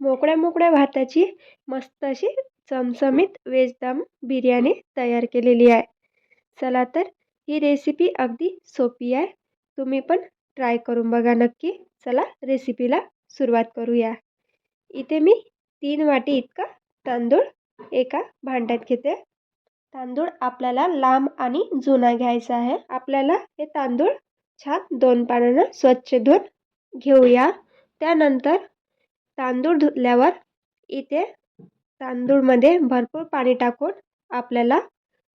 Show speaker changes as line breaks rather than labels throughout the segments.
मोकळ्या मोकळ्या भाताची मस्त अशी चमचमीत व्हेज दम बिर्याणी तयार केलेली आहे. चला तर ही रेसिपी अगदी सोपी आहे. तुम्ही पण ट्राय करून बघा नक्की. चला रेसिपीला सुरुवात करूया. इथे मी तीन वाटी इतका तांदूळ एका भांड्यात घेते. तांदूळ आपल्याला लांब आणि जुना घ्यायचा आहे. आपल्याला हे तांदूळ छान दोन पाण्यानं स्वच्छ धुवून घेऊया. त्यानंतर तांदूळ धुतल्यावर इथे तांदूळमध्ये भरपूर पाणी टाकून आपल्याला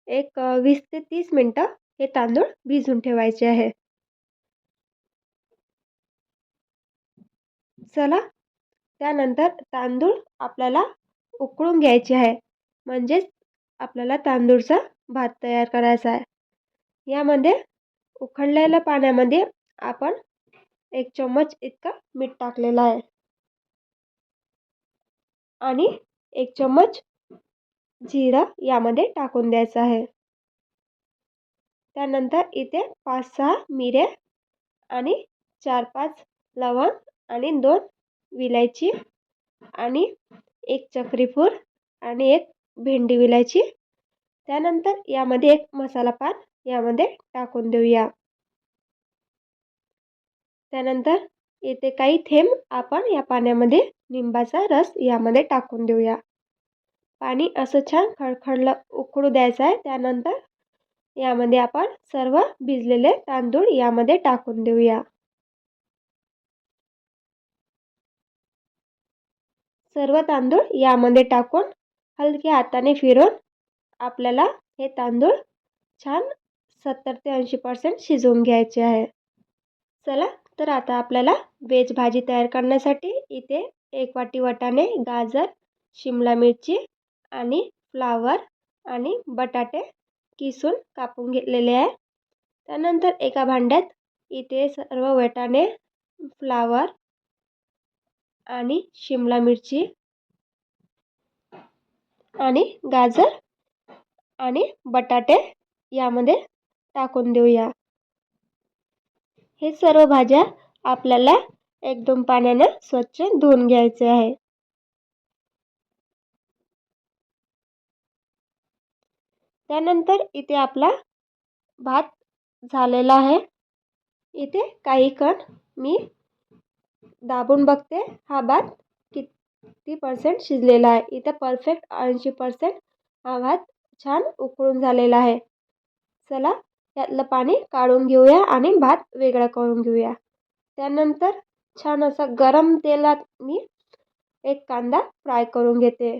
एक वीस ते तीस मिनटं हे तांदूळ भिजून ठेवायचे आहे. चला त्यानंतर तांदूळ आपल्याला उकळून घ्यायचे आहे. म्हणजेच आपल्याला तांदूळचा भात तयार करायचा आहे. यामध्ये उकळलेल्या पाण्यामध्ये आपण एक चम्मच इतका मीठ टाकलेला आहे. आणि एक चम्मच जिरं यामध्ये टाकून द्यायचं आहे. त्यानंतर इथे पाच सहा मिरे आणि चार पाच लवंग आणि दोन विलायची आणि एक चक्रीफूल आणि एक भेंडी विलायची. त्यानंतर यामध्ये एक मसाला पान यामध्ये टाकून देऊया. त्यानंतर इथे काही थेंब आपण या पाण्यामध्ये लिंबाचा रस यामध्ये टाकून देऊया. पाणी असं छान खळखळलं उकळू द्यायचं आहे. त्यानंतर यामध्ये आपण सर्व भिजलेले तांदूळ यामध्ये टाकून देऊया. सर्व तांदूळ यामध्ये टाकून हलक्या हाताने फिरून आपल्याला हे तांदूळ छान सत्तर ते ऐंशी पर्सेंट शिजवून घ्यायचे आहे. चला तर आता आपल्याला वेज भाजी तयार करण्यासाठी इथे एक वाटी वाटाणे गाजर शिमला मिरची आणि फ्लावर आणि बटाटे किसून कापून घेतलेले आहे. त्यानंतर एका भांड्यात इथे सर्व वाटाणे फ्लावर आणि शिमला मिरची आणि गाजर आणि बटाटे यामध्ये टाकून देऊया. हे सर्व भाज्या आपल्याला एक दोन पाण्याने स्वच्छ धुवून घ्यायचे आहे. त्यानंतर इथे आपला भात झालेला आहे. इथे काही कण मी दाबून बघते. हा भात किती पर्सेंट शिजलेला आहे? इथे परफेक्ट ऐंशी पर्सेंट हा भात छान उकळून झालेला आहे. चला त्यातलं पाणी काढून घेऊया आणि भात वेगळा करून घेऊया. त्यानंतर छान असा गरम तेलात मी एक कांदा फ्राय करून घेते.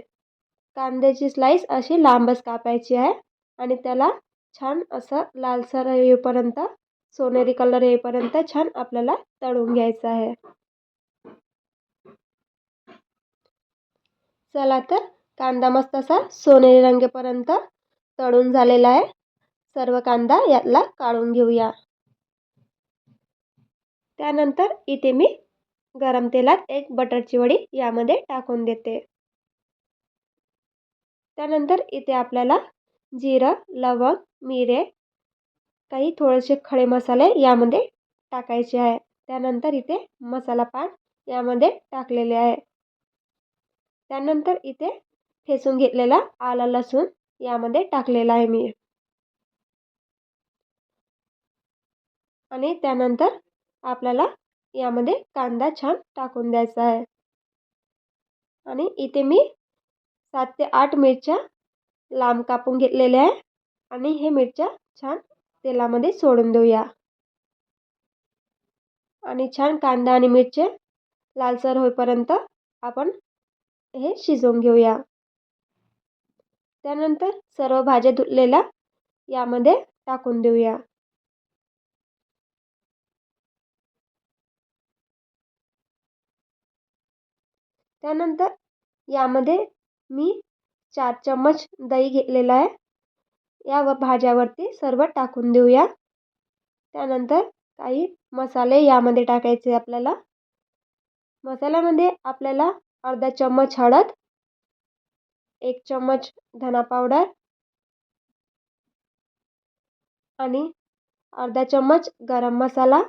कांद्याची स्लाईस अशी लांबच कापायची आहे आणि त्याला छान असं लालसर येईपर्यंत सोनेरी कलर येईपर्यंत छान आपल्याला तळून घ्यायचं आहे. चला तर कांदा मस्त असा सोनेरी रंगेपर्यंत तळून झालेला आहे. सर्व कांदा यातला काढून घेऊया. त्यानंतर इथे मी गरम तेलात एक बटरची वडी यामध्ये टाकून देते. त्यानंतर इथे आपल्याला जिरं लवंग मिरे काही थोडेसे खडे मसाले यामध्ये टाकायचे आहे. त्यानंतर इथे मसाला पान यामध्ये टाकलेले आहे. त्यानंतर इथे ठेसून घेतलेला आला लसूण यामध्ये टाकलेला आहे मी. आणि त्यानंतर आपल्याला यामध्ये कांदा छान टाकून द्यायचा आहे. आणि इथे मी सात ते आठ मिरच्या लांब कापून घेतलेल्या आहे. आणि हे मिरच्या छान तेलामध्ये सोडून देऊया. आणि छान कांदा आणि मिरचे लालसर होईपर्यंत आपण हे शिजवून घेऊया. त्यानंतर सर्व भाज्या धुतलेल्या यामध्ये टाकून देऊया. त्यानंतर यामध्ये मी चार चम्मच दही घेतलेला आहे. या व भाज्यावरती सर्व टाकून देऊया. त्यानंतर काही मसाले यामध्ये टाकायचे आपल्याला. मसाल्यामध्ये आपल्याला अर्धा चम्मच हळद एक चम्मच धना पावडर आणि अर्धा चम्मच गरम मसाला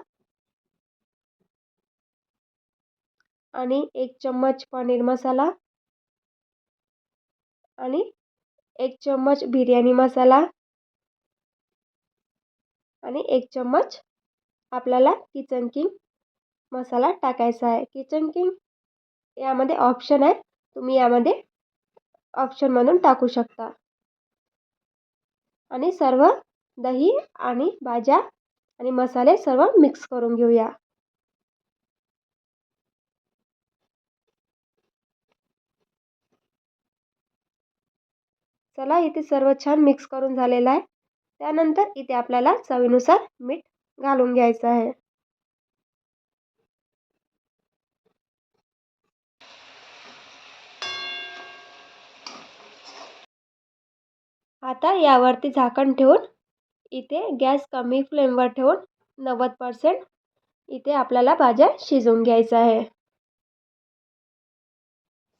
आणि एक चम्मच पनीर मसाला आणि एक चम्मच बिर्याणी मसाला आणि एक चम्मच आपल्याला किचन किंग मसाला टाकायचा आहे. किचन किंग यामध्ये ऑप्शन आहे. तुम्ही यामध्ये ऑप्शनमधून टाकू शकता. आणि सर्व दही आणि भाज्या आणि मसाले सर्व मिक्स करून घेऊया. चला इथे सर्व छान मिक्स करून झालेलं आहे. त्यानंतर इथे आपल्याला चवीनुसार मीठ घालून घ्यायचं आहे. आता यावरती झाकण ठेवून इथे गॅस कमी फ्लेमवर ठेवून नव्वद पर्सेंट इथे आपल्याला भाज्या शिजवून घ्यायचं आहे.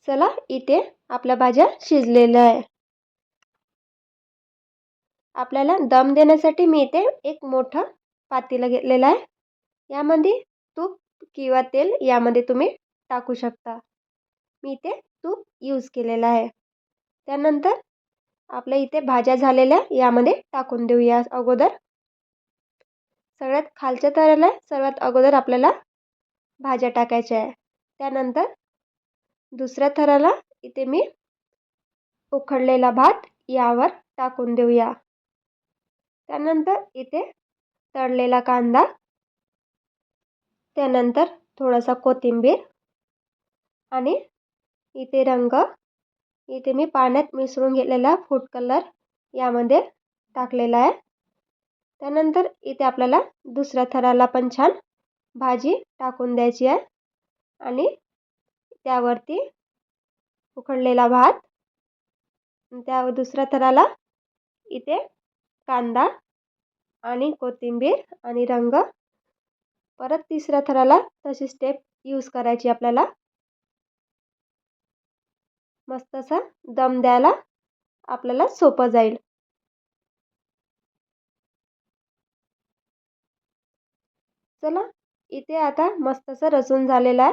चला इथे आपल्या भाज्या शिजलेल्या आहे. आपल्याला दम देण्यासाठी मी इथे एक मोठं पातेलं घेतलेलं आहे. यामध्ये तूप किंवा तेल यामध्ये तुम्ही टाकू शकता. मी इथे तूप यूज केलेलं आहे. त्यानंतर आपल्या इथे भाज्या झालेल्या यामध्ये टाकून देऊया अगोदर. सगळ्यात खालच्या तऱ्याला सर्वात अगोदर आपल्याला भाज्या टाकायच्या आहे. त्यानंतर दुसऱ्या थराला इथे मी उखडलेला भात यावर टाकून देऊया. त्यानंतर इथे तळलेला कांदा त्यानंतर थोडासा कोथिंबीर आणि इथे रंग. इथे मी पाण्यात मिसळून घेतलेला फूड कलर यामध्ये टाकलेला आहे. त्यानंतर इथे आपल्याला दुसऱ्या थराला पण छान भाजी टाकून द्यायची आहे आणि त्यावरती उकडलेला भात. त्या दुसऱ्या थराला इथे कांदा आणि कोथिंबीर आणि रंग. परत तिसऱ्या थराला तशी स्टेप यूज करायची आपल्याला. मस्त असा दम द्यायला आपल्याला सोपं जाईल. चला इथे आता मस्त असं रसून झालेलं आहे.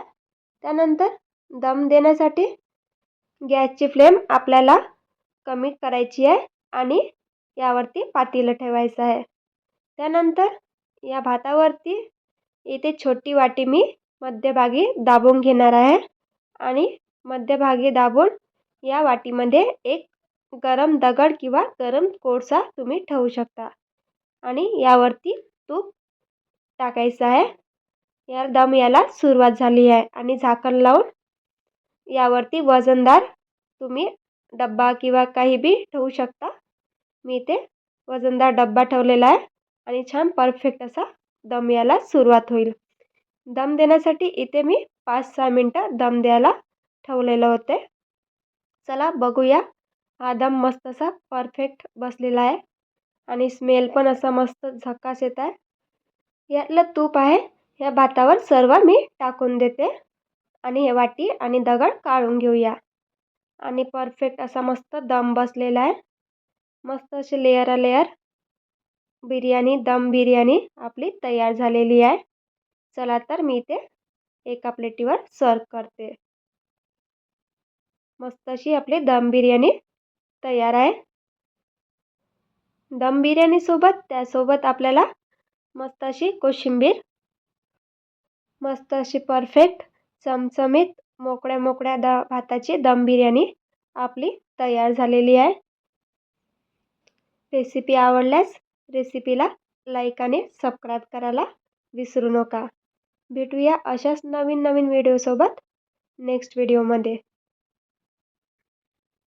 त्यानंतर दम देण्यासाठी गॅसची फ्लेम आपल्याला कमी करायची आहे आणि यावरती पातेलं ठेवायचं आहे. त्यानंतर या भातावरती इथे छोटी वाटी मी मध्यभागी दाबून घेणार आहे आणि मध्यभागी दाबून या वाटीमध्ये एक गरम दगड किंवा गरम कोळसा तुम्ही ठेवू शकता. आणि यावरती तूप टाकायचं आहे. या दम याला सुरुवात झाली आहे आणि झाकण लावून यावरती वजनदार तुम्ही डब्बा किंवा काही बी ठेवू शकता. मी इथे वजनदार डब्बा ठेवलेला आहे. आणि छान परफेक्ट असा दम यायला सुरुवात होईल. दम देण्यासाठी इथे मी पाच सहा मिनटं दम द्यायला ठेवलेलं होते. चला बघूया. हा दम मस्त असा परफेक्ट बसलेला आहे. आणि स्मेल पण असा मस्त झकास येत आहे. यातलं तूप आहे. या भातावर सर्व मी टाकून देते. आणि हे वाटी आणि दगड काढून घेऊया. आणि परफेक्ट असा मस्त दम बसलेला आहे. मस्त असे लेअरा लेअर बिर्याणी दम बिर्याणी आपली तयार झालेली आहे. चला तर मी ते एका प्लेटीवर सर्व करते. मस्त अशी आपली दम बिर्याणी तयार आहे. दम बिर्याणीसोबत त्यासोबत आपल्याला मस्त अशी कोशिंबीर मस्त अशी परफेक्ट चमचमीत मोकळ्या मोकळ्या द भाताची दम बिर्याणी आपली तयार झालेली आहे. रेसिपी आवडल्यास रेसिपीला लाईक आणि सबस्क्राईब करायला विसरू नका. भेटूया अशाच नवीन नवीन व्हिडिओसोबत नेक्स्ट व्हिडिओमध्ये